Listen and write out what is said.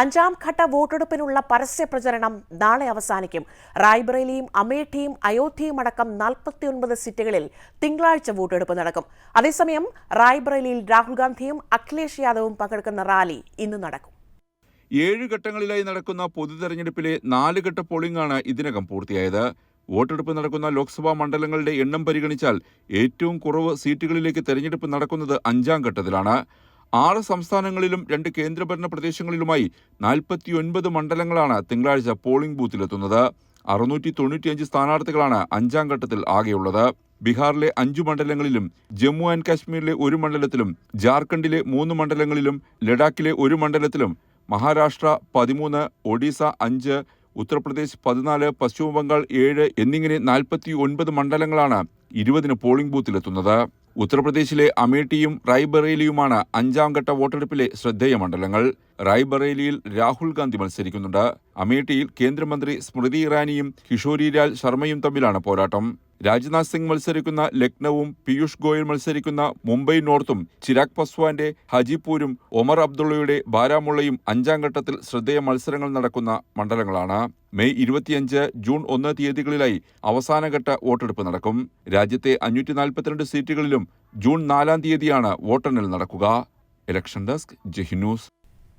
അഞ്ചാം ഘട്ട വോട്ടെടുപ്പിനുള്ള പരസ്യ പ്രചരണം നാളെ അവസാനിക്കും. റായ്ബറേലിയും അമേഠിയും അയോധ്യയും അടക്കം നാൽപ്പത്തിയൊൻപത് സീറ്റുകളിൽ തിങ്കളാഴ്ച വോട്ടെടുപ്പ് നടക്കും. അതേസമയം റായ്ബറേലിയിൽ രാഹുൽ ഗാന്ധിയും അഖിലേഷ് യാദവും പങ്കെടുക്കുന്ന റാലി ഇന്ന് നടക്കും. ഏഴ് ഘട്ടങ്ങളിലായി നടക്കുന്ന പൊതു തെരഞ്ഞെടുപ്പിലെ നാല് ഘട്ട പോളിംഗാണ് ഇതിനകം പൂർത്തിയായത്. വോട്ടെടുപ്പ് നടക്കുന്ന ലോക്സഭാ മണ്ഡലങ്ങളുടെ എണ്ണം പരിഗണിച്ചാൽ ഏറ്റവും കുറവ് സീറ്റുകളിലേക്ക് തെരഞ്ഞെടുപ്പ് നടക്കുന്നത് അഞ്ചാം ഘട്ടത്തിലാണ്. ആറ് സംസ്ഥാനങ്ങളിലും രണ്ട് കേന്ദ്രഭരണ പ്രദേശങ്ങളിലുമായി നാൽപ്പത്തിയൊൻപത് മണ്ഡലങ്ങളാണ് തിങ്കളാഴ്ച പോളിംഗ് ബൂത്തിലെത്തുന്നത്. അറുന്നൂറ്റി തൊണ്ണൂറ്റിയഞ്ച് സ്ഥാനാർത്ഥികളാണ് അഞ്ചാം ഘട്ടത്തിൽ ആകെയുള്ളത്. ബീഹാറിലെ അഞ്ചു മണ്ഡലങ്ങളിലും ജമ്മു ആൻഡ് കാശ്മീരിലെ ഒരു മണ്ഡലത്തിലും ജാർഖണ്ഡിലെ മൂന്ന് മണ്ഡലങ്ങളിലും ലഡാക്കിലെ ഒരു മണ്ഡലത്തിലും മഹാരാഷ്ട്ര പതിമൂന്ന് ഒഡീസ അഞ്ച് ഉത്തർപ്രദേശ് പതിനാല് പശ്ചിമബംഗാൾ ഏഴ് എന്നിങ്ങനെ നാൽപ്പത്തി ഒൻപത് മണ്ഡലങ്ങളാണ് ഇരുപതിന് പോളിംഗ് ബൂത്തിലെത്തുന്നത്. ഉത്തർപ്രദേശിലെ അമേഠിയും റായ്ബറേലിയുമാണ് അഞ്ചാം ഘട്ട വോട്ടെടുപ്പിലെ ശ്രദ്ധേയ മണ്ഡലങ്ങൾ. റായ്ബറേലിയിൽ രാഹുൽ ഗാന്ധി മത്സരിക്കുന്നുണ്ട്. അമേഠിയിൽ കേന്ദ്രമന്ത്രി സ്മൃതി ഇറാനിയും കിഷോരിലാൽ ശർമ്മയും തമ്മിലാണ് പോരാട്ടം. രാജ്നാഥ് സിംഗ് മത്സരിക്കുന്ന ലക്നൌവും പീയൂഷ് ഗോയൽ മത്സരിക്കുന്ന മുംബൈ നോർത്തും ചിരാഗ് പസ്വാന്റെ ഹജിപൂരും ഒമർ അബ്ദുള്ളയുടെ ബാരാമുള്ളയും അഞ്ചാം ഘട്ടത്തിൽ ശ്രദ്ധേയ മത്സരങ്ങൾ നടക്കുന്ന മണ്ഡലങ്ങളാണ്. മെയ് ഇരുപത്തിയഞ്ച് ജൂൺ ഒന്ന് തീയതികളിലായി അവസാനഘട്ട വോട്ടെടുപ്പ് നടക്കും. രാജ്യത്തെ അഞ്ഞൂറ്റി നാൽപ്പത്തിരണ്ട് സീറ്റുകളിലും ജൂൺ നാലാം തീയതിയാണ് വോട്ടെണ്ണൽ നടക്കുക. Election desk ജഹി news